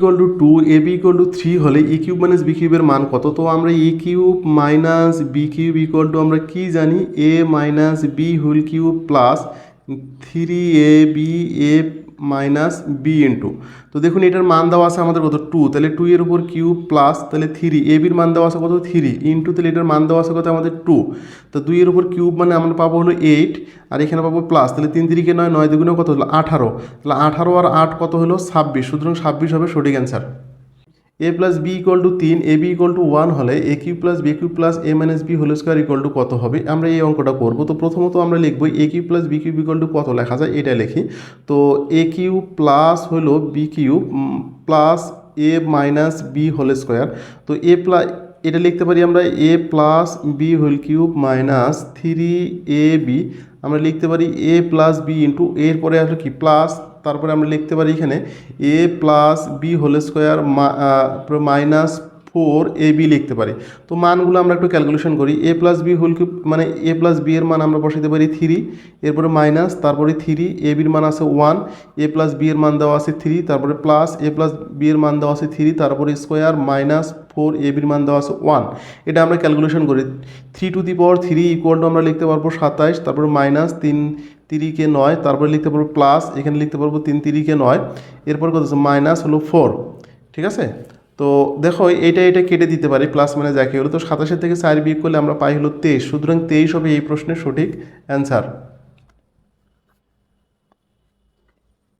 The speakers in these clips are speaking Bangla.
Equal to two A B equal to three হলে ই কিউব মাইনাস বি কিউবের মান কত? তো আমরা E cube minus B cube equal to আমরা কি জানি? A minus B whole cube plus three A B A minus B into তো দেখুন, এটার মান দেওয়া আছে আমাদের কত? টু তাহলে টু এর উপর কিউব প্লাস তাহলে থ্রি এ বির মান দেওয়া আছে কত? থ্রি ইন্টু তাহলে এটার মান দেওয়া আছে কত? আমাদের টু তো দুইয়ের উপর কিউব মানে আমরা পাবো হলো এইট আর এখানে পাবো প্লাস তাহলে তিন তিরিকে নয় নয় দুগুণে কত হলো? আঠারো। তাহলে আঠারো আর আট কত হলো? ছাব্বিশ। সুতরাং ছাব্বিশ হবে সঠিক answer A plus B equal to তিন A B equal to one হলে A cube plus B cube plus A minus B whole square equal to কত হবে? আমরা এই অঙ্কটা করব। তো প্রথমত আমরা লিখব A cube plus B cube equal to কত? লেখা যায় এটা লিখি। তো এ কিউ প্লাস হলো B cube plus A minus B whole square তো এ প্লাস এটা লিখতে পারি আমরা A plus B whole cube minus three A B আমরা লিখতে পারি এ প্লাস বি ইন্টু এরপরে আসলে কি? প্লাস তারপরে আমরা লিখতে পারি এখানে A plus B whole square minus four A B লিখতে পারি। তো মানগুলো আমরা একটু ক্যালকুলেশন করি। A plus B whole cube মানে এ প্লাস বি এর মান আমরা বসাতে পারি থ্রি এরপরে মাইনাস তারপরে থ্রি এ বির মান আছে ওয়ান এ প্লাস বি এর মান দেওয়া আছে থ্রি তারপরে প্লাস এ প্লাস বি এর মান দেওয়া আছে থ্রি তারপরে স্কোয়ার মাইনাস ফোর এ বির মান দেওয়া আছে ওয়ান এটা আমরা ক্যালকুলেশন করি। Three to the power three equal to আমরা লিখতে পারব সাতাইশ, তারপরে মাইনাস তিন, তিরিকে নয়, তারপরে লিখতে পারব প্লাস এখানে লিখতে পারব তিন, তিরিকে নয়। এরপর কত আছে? মাইনাস হলো ফোর ঠিক আছে? তো দেখো এইটা এটা কেটে দিতে পারি প্লাস মানে যাকে হলো। তো সাতাশের থেকে চার বিয়োগ করলে আমরা পাই হলো তেইশ। সুতরাং তেইশ হবে এই প্রশ্নের সঠিক answer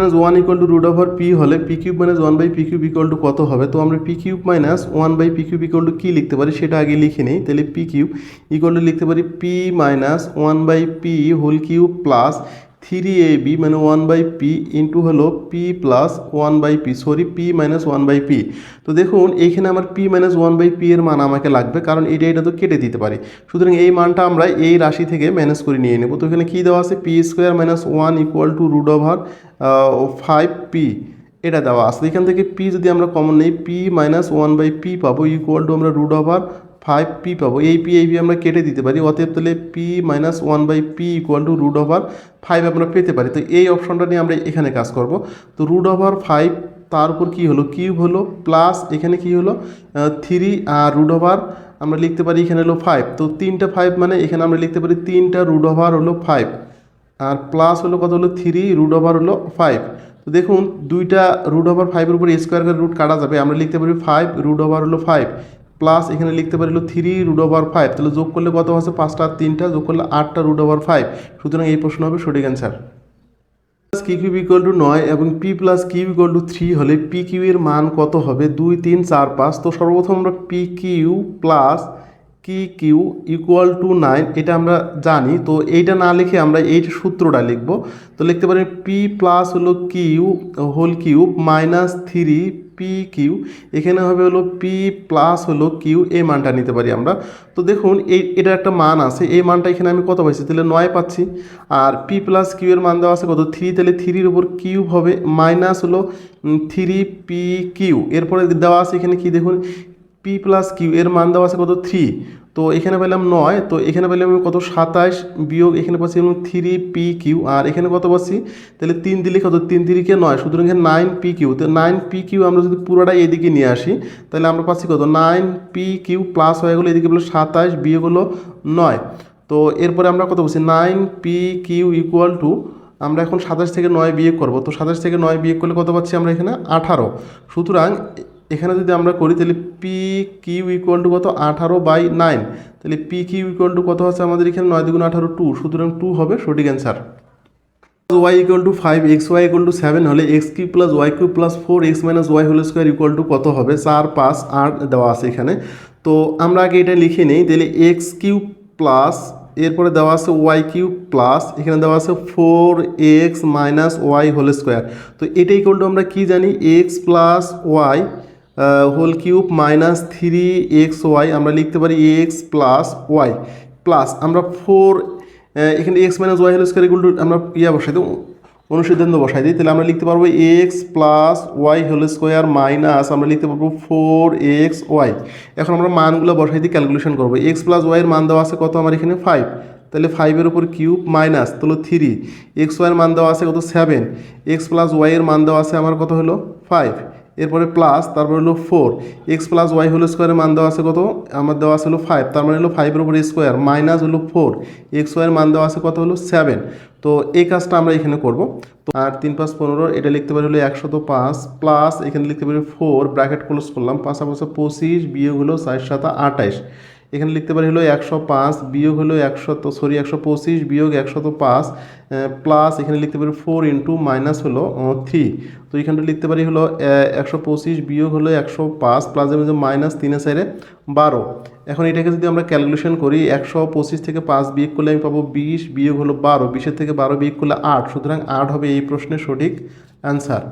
minus one equal to root over P হলে P cube minus one by P cube equal to কত হবে? তো আমরা P cube minus one by P cube equal to কী লিখতে পারি? সেটা আগে লিখে নিই। তাহলে পি কিউব ইকুয়াল টু লিখতে পারি P minus one by P whole cube plus three A B মানে ওয়ান বাই পি ইন্টু হলো P plus one by P sorry P minus one by P তো দেখুন, এইখানে আমার P minus one by P এর মান আমাকে লাগবে, কারণ এটা এটা তো কেটে দিতে পারি। সুতরাং এই মানটা আমরা এই রাশি থেকে ম্যানেজ করে নিয়ে নেব। তো এখানে কী দেওয়া আছে? P square minus one equal to root over five P এটা দেওয়া আছে। এখান থেকে পি যদি আমরা কমন নেই P minus one by P পাবো ইকুয়াল টু আমরা রুট ওভার ফাইভ পি পাবো। এই পি এই পি আমরা কেটে দিতে পারি, অতএব তাহলে P minus one by P equal to root over five আমরা পেতে পারি। তো এই অপশনটা নিয়ে আমরা এখানে কাজ করব। তো রুট ওভার ফাইভ তার উপর কী হলো? কিউব হলো প্লাস এখানে কি হলো? থ্রি আর রুট ওভার আমরা লিখতে পারি এখানে হলো ফাইভ তো তিনটা ফাইভ মানে এখানে আমরা লিখতে পারি তিনটা রুট ওভার হলো ফাইভ আর প্লাস হলো কত হলো? থ্রি রুট ওভার হলো ফাইভ তো দেখুন, দুইটা রুট ওভার ফাইভের উপর স্কোয়ার রুট কাটা যাবে। আমরা লিখতে পারি ফাইভ রুট ওভার হলো ফাইভ প্লাস এখানে লিখতে পারি হলো থ্রি রুট ওভার ফাইভ তাহলে যোগ করলে কত আছে পাঁচটা, তিনটা, যোগ করলে আটটা রুট ওভার ফাইভ সুতরাং এই প্রশ্ন হবে সঠিক অ্যান্সার প্লাস কি কিউ ইকুয়াল টু নয় এবং P plus Q equal to three হলে পি কিউ এর মান কত হবে? দুই, তিন, চার, পাঁচ। তো সর্বপ্রথম আমরা পি কিউ প্লাস কি কিউ ইকুয়াল টু নাইন এটা আমরা জানি, তো এইটা না লিখে আমরা এই সূত্রটা লিখব। তো লিখতে পারি পি প্লাস হলো Q whole cube minus three P Q এখানে হবে হলো পি প্লাস হলো কিউ এই মানটা নিতে পারি আমরা। তো দেখুন, এই, এটার একটা মান আছে, এই মানটা এখানে আমি কত পাইছি? তাহলে নয় পাচ্ছি। আর পি প্লাস কিউ এর মান দেওয়া আছে কত? থ্রি তাহলে থ্রির উপর কিউব হবে মাইনাস হলো থ্রি পি কিউ এরপরে দেওয়া আছে এখানে কি দেখুন? পি প্লাস কিউ এর মান দেওয়া আছে কত? থ্রি তো এখানে পেলাম নয়, তো এখানে পেলাম কত? সাতাশ বিয়োগ, এখানে পাচ্ছি থ্রি পি কিউ আর এখানে কত পাচ্ছি? তাহলে তিন দিলে কত? তিন তিরিকে নয়, সুতরাং এখানে নাইন পি কিউ তো নাইন পি কিউ আমরা যদি পুরোটা এদিকে নিয়ে আসি, তাহলে আমরা পাচ্ছি কত? নাইন পি কিউ প্লাস হয়ে গেলো, এদিকে হলো সাতাশ, বিয়োগ হলো নয়। তো এরপরে আমরা কত বলছি? Nine P Q equal to আমরা এখন সাতাশ থেকে নয় বিয়োগ করব। তো সাতাশ থেকে নয় বিয়োগ করলে কত পাচ্ছি আমরা এখানে? আঠারো। সুতরাং এখানে যদি আমরা করি, তাহলে পি কিউ ইকুয়াল টু কত? আঠারো বাই নাইন তাহলে পি কিউ ইকুয়াল টু কত আছে আমাদের এখানে? নয় দুগুণ আঠারো টু সুতরাং টু হবে সঠিক answer Y equal to five X Y equal to seven হলে X cube plus Y cube plus four X minus Y whole square equal to কত হবে? চার, পাঁচ, আট দেওয়া আছে এখানে। তো আমরা আগে এটা লিখে নিই, তাহলে এক্স কিউ প্লাস এরপরে দেওয়া আছে ওয়াই কিউ প্লাস এখানে দেওয়া আছে four X minus Y whole square তো এটা ইকুয়াল টু আমরা কী জানি? X plus Y whole cube minus three X Y আমরা লিখতে পারি এক্স প্লাস ওয়াই প্লাস আমরা ফোর এখানে X minus Y whole square equal to আমরা ইয়া বসাই দিই অনুসিদ্ধান্ত বসাই দিই, তাহলে আমরা লিখতে পারব X plus Y whole square minus আমরা লিখতে পারব ফোর এক্স ওয়াই এখন আমরা মানগুলো বসাই দিয়ে ক্যালকুলেশন করব এক্স প্লাস ওয়াইয়ের মান দেওয়া আছে কত আমার এখানে ফাইভ তাহলে ফাইভের উপর কিউব মাইনাস তাহলে থ্রি এক্স ওয়াইয়ের মান দেওয়া আছে কত সেভেন এক্স প্লাস ওয়াইয়ের মান দেওয়া আছে আমার কত হলো ফাইভ এরপরে প্লাস তারপরে হলো four X plus Y whole স্কোয়ারের মান দেওয়া আছে কত? আমার দেওয়া আছে হলো ফাইভ তার মানে হলো ফাইভের উপরে স্কোয়ার মাইনাস হলো ফোর এক্স ওয়াইয়ের মান দেওয়া আছে কত হলো? সেভেন তো এই কাজটা আমরা এখানে করব। তো আর তিন পাঁচ পনেরো, এটা লিখতে পারি হলো একশত পাঁচ প্লাস এখানে লিখতে পারি ফোর ব্র্যাকেট ক্লোজ করলাম, পাশাপাশি পঁচিশ, বিয়োগ হলো চার সাত আঠাইশ এখানে লিখতে পারি হলো একশো পাঁচ বিয়োগ হলো একশত সরি একশো পঁচিশ বিয়োগ একশত পাঁচ প্লাস এখানে লিখতে পারি ফোর ইন্টু মাইনাস হলো থ্রি তো এখানটা লিখতে পারি হলো একশো পঁচিশ বিয়োগ হলো একশো পাঁচ প্লাস মাইনাস তিনে সাইডে বারো। এখন এটাকে যদি আমরা ক্যালকুলেশন করি, একশো পঁচিশ থেকে পাঁচ বিয়োগ করলে আমি পাবো বিশ, বিয়োগ হলো বারো, বিশের থেকে বারো বিয়োগ করলে আট, সুতরাং আট হবে এই প্রশ্নের সঠিক অ্যান্সার